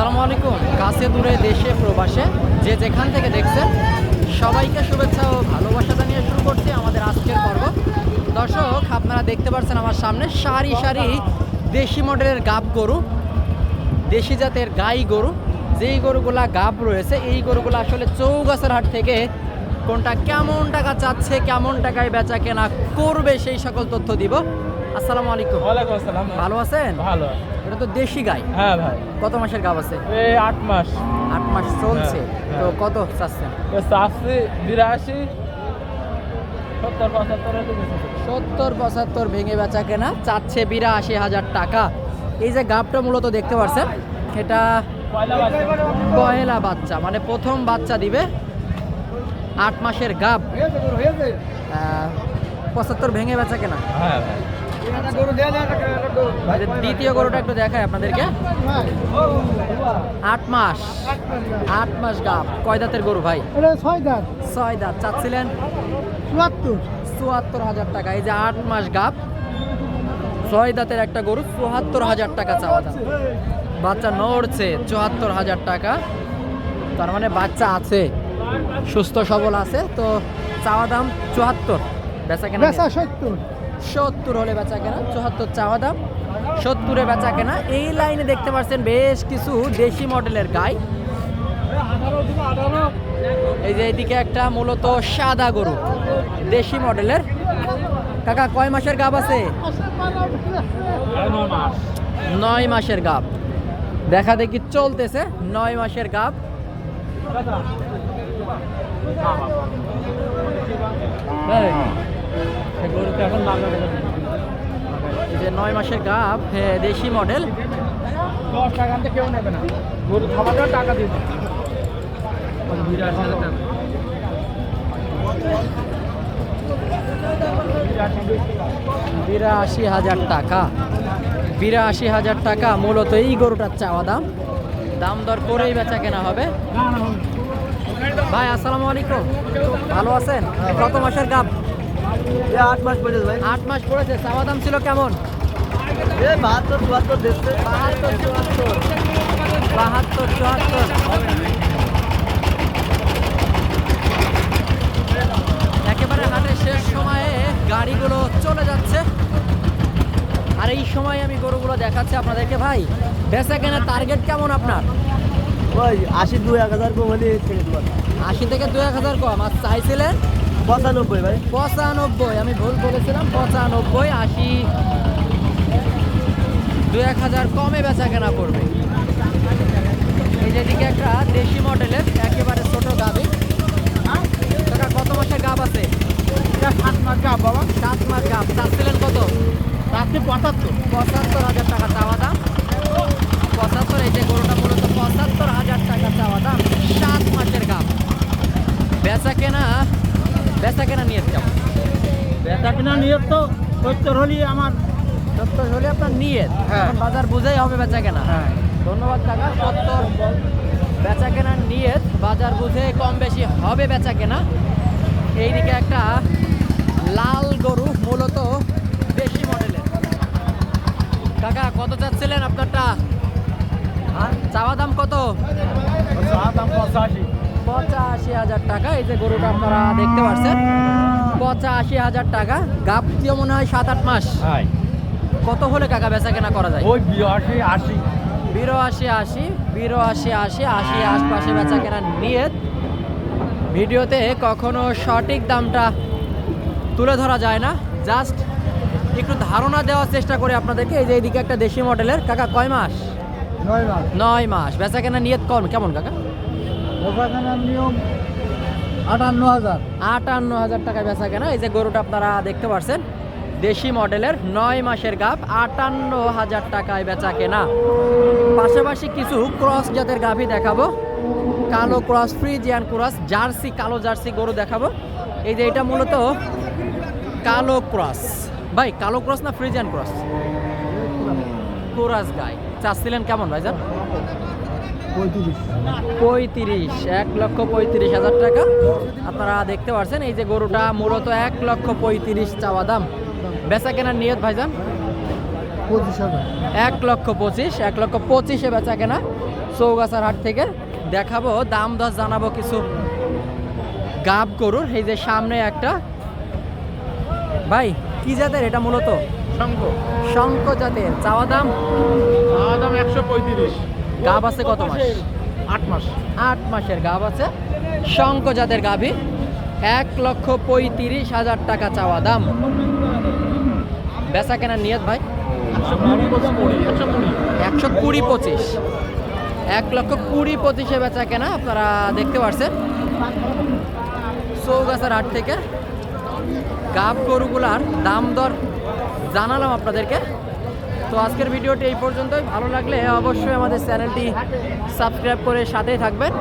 আসসালামু আলাইকুম। কাছে দূরে দেশে, প্রবাসে, যে যেখান থেকে দেখছেন, সবাইকে শুভেচ্ছা ও ভালোবাসা জানিয়ে শুরু করছি আমাদের আজকের পর্ব। দর্শক, আপনারা দেখতে পাচ্ছেন আমার সামনে সারি সারি দেশি মডেলের গাব গরু, দেশি জাতের গাই গরু। যেই গরুগুলা গাব রয়েছে, এই গরুগুলো আসলে চৌগাছার হাট থেকে কোনটা কেমন টাকা চাচ্ছে, কেমন টাকায় বেচা কেনা করবে, সেই সকল তথ্য দিব। আসসালামু আলাইকুম। ওয়ালাইকুম আসসালাম। ভালো আছেন? ভালো। এটা তো দেশি গাই। হ্যাঁ ভাই। কত মাসের গাব আছে? এই আট মাস। আট মাস চলছে। হ্যাঁ, তো হ্যাঁ। কত চাচ্ছেন? আশি বিরাশি সত্তর পঁচাত্তর ভেঙে বেচা কেনা চাচ্ছে বিরাশি হাজার টাকা। এই যে গাবটা মূলত দেখতে পাচ্ছেন এটা পয়লা বাচ্চা। মানে প্রথম বাচ্চা দিবে আট মাসের গাব। পঁচাত্তর ভেঙে বেচা কেনা? হ্যাঁ। দ্বিতীয় গরুটা একটু দেখায় আপনাদেরকে। আট মাস আট মাস গাব। কয় দাঁতের গরু ভাই? ছয় দাঁত। ছয় দাঁত। চাচ্ছিলেন? চুয়াত্তর। চুয়াত্তর হাজার টাকা। এই যে আট মাস গাব ছয় দাঁতের একটা গরু চুয়াত্তর হাজার টাকা চাওয়া দাম। বাচ্চা নড়ছে চুয়াত্তর হাজার টাকা। তার মানে বাচ্চা আছে সুস্থ সবল আছে তো চাওয়া দাম চুয়াত্তর। বেচা কেনা সত্তর। সত্তর হলে বেচা কেনা চুয়াত্তর চাওয়া দাম সত্তরে বেচা কেনা। এই লাইনে দেখতে পাচ্ছেন বেশ কিছু দেশি মডেলের গাই। এই যে এদিকে একটা মূলত সাদা গরু দেশি মডেলের। কাকা কয় মাসের গাব আছে। নয় মাসের গাব। দেখা দেখি চলতেছে নয় মাসের গাব। এই, গরুটা এখন দাম এই যে নয় মাসের হ্যাঁ, দেশি মডেল দশ টাকা আনতে কেউ নেবে না। গরু খাওয়াতেও টাকা দিবে। বিরাশি হাজার টাকা। বিরাশি হাজার টাকা। বিরাশি হাজার টাকা মূলত এই গরুটার চাওয়া দাম। দাম দর করেই বেচা কেনা হবে। ভাই আসসালামু আলাইকুম। ভালো আছেন? কত মাসের গাব আট মাস পর্যন্ত ভাই। আট মাস পড়েছে চাওয়া দাম ছিল কেমন? বাহাত্তর চুয়াত্তর দেখছে বাহাত্তর চুয়াত্তর। বাহাত্তর চুয়াত্তর। একেবারে হাটের শেষ সময়ে গাড়িগুলো চলে যাচ্ছে। আর এই সময় আমি গরুগুলো দেখাচ্ছি আপনাদেরকে ভাই। বেচা কেনার টার্গেট কেমন আপনার? ওই আশি দুই এক হাজার কম হলে আশি থেকে দু এক হাজার কম। আর চাইছিলেন পঁচানব্বই ভাই। পঁচানব্বই আমি ভুল বলেছিলাম পঁচানব্বই আশি দু এক হাজার কমে বেচা কেনা করবে। এই যেদিকে একটা দেশি মডেলের একেবারে ছোট গাবি। কাকা কত মাসের গাব আছে? সাত মাস গাপ বাবা। সাত মাস গাব। চাচ্ছিলেন কত? রাত্রি পঁচাত্তর। পঁচাত্তর হাজার টাকা চাওয়া দাম। পঁচাত্তর এই যে গরুটা মূলত পঁচাত্তর হাজার টাকা চাওয়া দাম। সাত মাসের গাব। বেচা কেনা বেচা কেনা নিয়ে কেমন বেচা কেনা নিয়ে তো সত্তর হলেই আমার। সত্তর হলে আপনার নিয়ে। হ্যাঁ। বাজার বুঝেই হবে বেচা কেনা। হ্যাঁ। ধন্যবাদ কাকা সত্তর। বেচা কেনার নিয়ত বাজার বুঝে কম বেশি হবে বেচা কেনা। এইদিকে একটা লাল গরু মূলত দেশি মডেলের কাকা কত চাচ্ছিলেন আপনারটা? চাওয়া দাম কত? চাওয়া দাম পঁচাশি। পঁচাশি হাজার টাকা এই যে গরুটা আপনারা দেখতে পাচ্ছেন। পঁচাশি হাজার টাকা গাপটিও মনে হয় সাত আট মাস। কত হলে কাকা বেচা কেনা করা যায়? ওই বিরাশি আশি। বিরাশি আশি বিরাশি আশি আশি আশপাশে বেচা কেনার নিয়ত। ভিডিওতে কখনো সঠিক দামটা তুলে ধরা যায় না। জাস্ট একটু ধারণা দেওয়ার চেষ্টা করি আপনাদেরকে। এই যে এইদিকে একটা দেশি মডেলের। কাকা কয় মাস? নয় মাস। নয় মাস। বেচা কেনার নিয়ত কম। কেমন কাকা? আটান্ন হাজার। আটান্ন হাজার টাকা বেচা কেনা। এই যে গরুটা আপনারা দেখতে পাচ্ছেন দেশি মডেলের নয় মাসের গাভ আটান্ন হাজার টাকায় বেচা কেনা। পাশাপাশি কিছু ক্রস জাতের গাভী দেখাবো। কালো ক্রস, ফ্রিজিয়ান ক্রস, জার্সি, কালো জার্সি গরু দেখাবো। এই যে এটা মূলত কালো ক্রস। ভাই, কালো ক্রস না ফ্রিজিয়ান ক্রস? ক্রস গাই। চাচ্ছিলেন কেমন, ভাইজান? পঁয়ত্রিশ। পঁয়ত্রিশ এক লক্ষ পঁয়ত্রিশ হাজার টাকা। আপনারা দেখতে পাচ্ছেন এই যে গরুটা মূলত এক লক্ষ পঁয়ত্রিশ চাওয়া দাম। বেচা কেনার নিয়ত ভাইজান? পঁচিশ হাজার। এক লক্ষ পঁচিশ এক লক্ষ পঁচিশে বেচা কেনা। চৌগাছার হাট থেকে দেখাবো দাম দশ জানাব কিছু। গাব গরুর এই যে সামনে একটা। ভাই কি জাতের এটা মূলত? শঙ্খ। শঙ্খ জাতের। চাওয়া দাম? আমার দাম একশো পঁয়ত্রিশ। গাব আছে কত মাস? আট মাস। আট মাসের গাব আছে। শঙ্খ জাতের গাভী। এক লক্ষ পঁয়ত্রিশ হাজার টাকা চাওয়া দাম। বেচা কেনার নিয়ত ভাই? কুড়ি একশো কুড়ি পঁচিশ। এক লক্ষ কুড়ি পঁচিশে বেচা কেনা আপনারা দেখতে পারছেন। চৌগাছার হাট থেকে গাব গরুগুলার দাম দর জানালাম আপনাদেরকে। তো আজকের ভিডিওটি এই পর্যন্তই। ভালো লাগলে অবশ্যই আমাদের চ্যানেলটি সাবস্ক্রাইব করে সাথেই থাকবেন।